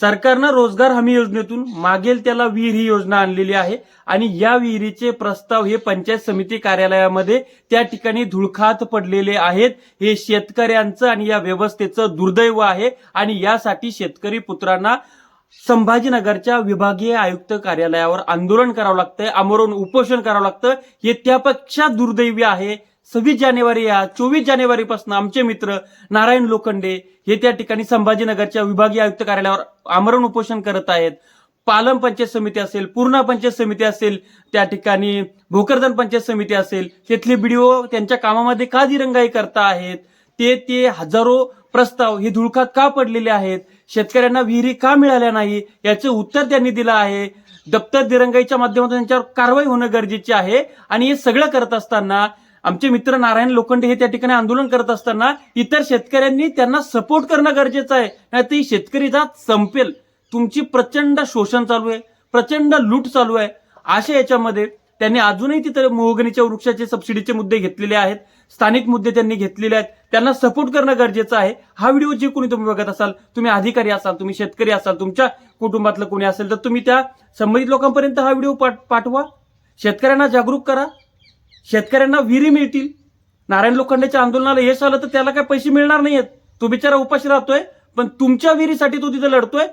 सरकारनं रोजगार हमी योजनेतून मागेल त्याला विहीर ही योजना आणलेली आहे आणि या विहिरीचे प्रस्ताव हे पंचायत समिती कार्यालयामध्ये त्या ठिकाणी धुळखात पडलेले आहेत. हे शेतकऱ्यांचं आणि या व्यवस्थेचं दुर्दैव आहे आणि यासाठी शेतकरी पुत्रांना संभाजीनगरच्या विभागीय आयुक्त कार्यालयावर आंदोलन करावं लागतंय आमरण उपोषण करावं लागतं. हे त्यापेक्षा दुर्दैवी आहे. सव्वीस जानेवारी या चोवीस जानेवारीपासून आमचे मित्र नारायण लोखंडे हे त्या ठिकाणी संभाजीनगरच्या विभागीय आयुक्त कार्यालयावर आमरण उपोषण करत आहेत. पालम पंचायत समिती असेल पूर्णा पंचायत समिती असेल त्या ठिकाणी भोकरदन पंचायत समिती असेल तिथले बीडीओ त्यांच्या कामामध्ये का दिरंगाई करता आहेत? ते ते हजारो प्रस्ताव हे धुळखात का पडलेले आहेत? शेतकऱ्यांना विहिरी का मिळाल्या नाही? याचे उत्तर त्यांनी दिलं आहे. दप्तर दिरंगाईच्या माध्यमातून त्यांच्यावर कारवाई होणं गरजेचे आहे आणि हे सगळं करत असताना आमचे मित्र नारायण लोखंडे हे त्या ठिकाणी आंदोलन करत असताना इतर शेतकऱ्यांनी त्यांना सपोर्ट करणं गरजेचं आहे. नाही तर ही शेतकरी जात संपेल. तुमची प्रचंड शोषण चालू आहे. प्रचंड लूट चालू आहे. अशा याच्यामध्ये त्यांनी अजूनही तिथे मोहगणीच्या वृक्षाचे सबसिडीचे मुद्दे घेतलेले आहेत. स्थानिक मुद्दे त्यांनी घेतलेले आहेत. त्यांना सपोर्ट करणं गरजेचं आहे. हा व्हिडिओ जे कोणी तुम्ही बघत असाल तुम्ही अधिकारी असाल तुम्ही शेतकरी असाल तुमच्या कुटुंबातलं कोणी असेल तर तुम्ही त्या संबंधित लोकांपर्यंत हा व्हिडिओ पाठवा. शेतकऱ्यांना जागरूक करा. शेतकऱ्यांना विहिरी मिळतील. नारायण लोखंडेच्या आंदोलनाला यश आलं तर त्याला काय पैसे मिळणार नाहीयेत. तो बिचारा उपाशी राहतोय पण तुमच्या विहिरीसाठी तो तिथे लढतोय.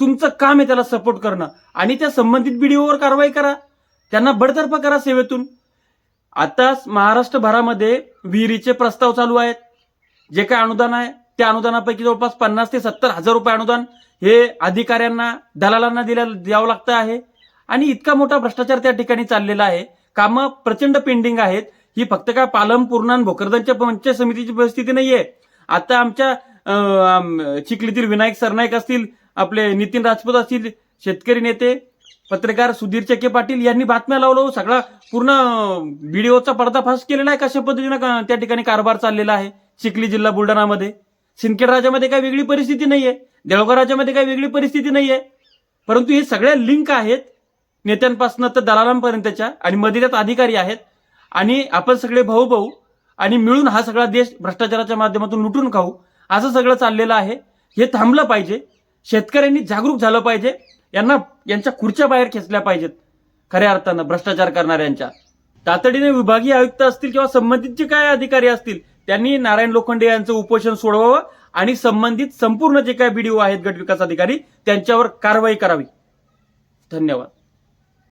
तुमचं काम आहे त्याला सपोर्ट करणं. आणि त्या संबंधित बीडीओवर कारवाई करा. त्यांना बडतर्फ करा सेवेतून. आताच महाराष्ट्रभरामध्ये विहिरीचे प्रस्ताव चालू आहेत. जे काय अनुदान आहे त्या अनुदानापैकी जवळपास पन्नास ते सत्तर हजार रुपये अनुदान हे अधिकाऱ्यांना दलालांना दिल्या द्यावं लागतं आहे. आणि इतका मोठा भ्रष्टाचार त्या ठिकाणी चाललेला आहे. कामं प्रचंड पेंडिंग आहेत. ही फक्त काय पालमपूर्णा आणि भोकरदनच्या पंचायत समितीची परिस्थिती नाहीये. आता आमच्या चिखलीतील विनायक सरनाईक असतील आपले नितीन राजपूत असतील शेतकरी नेते पत्रकार सुधीर चके पाटील यांनी बातम्या लावलं हो. सगळा पूर्ण व्हिडिओचा पडदाफाश केलेला आहे कशा पद्धतीनं का- त्या ठिकाणी कारभार चाललेला आहे. चिखली जिल्हा बुलढाणामध्ये. सिंदखेड राज्यामध्ये काही वेगळी परिस्थिती नाहीये. देवघर राज्यामध्ये काही वेगळी परिस्थिती नाहीये. परंतु हे सगळ्या लिंक आहेत. नेत्यांपासून तर दलालांपर्यंतच्या आणि मध्ये त्यात अधिकारी आहेत. आणि आपण सगळे भाऊ भाऊ आणि मिळून हा सगळा देश भ्रष्टाचाराच्या माध्यमातून लुटून खाऊ असं सगळं चाललेलं आहे. हे थांबलं पाहिजे. शेतकऱ्यांनी जागरूक झालं पाहिजे. यांना यांच्या खुर्च्या बाहेर खेचल्या पाहिजेत. खऱ्या अर्थानं भ्रष्टाचार करणाऱ्यांच्या. तातडीने विभागीय आयुक्त असतील किंवा संबंधित जे काय अधिकारी असतील त्यांनी नारायण लोखंडे यांचं उपोषण सोडवावं आणि संबंधित संपूर्ण जे काय बीडीओ आहेत गट विकास अधिकारी त्यांच्यावर कारवाई करावी. धन्यवाद.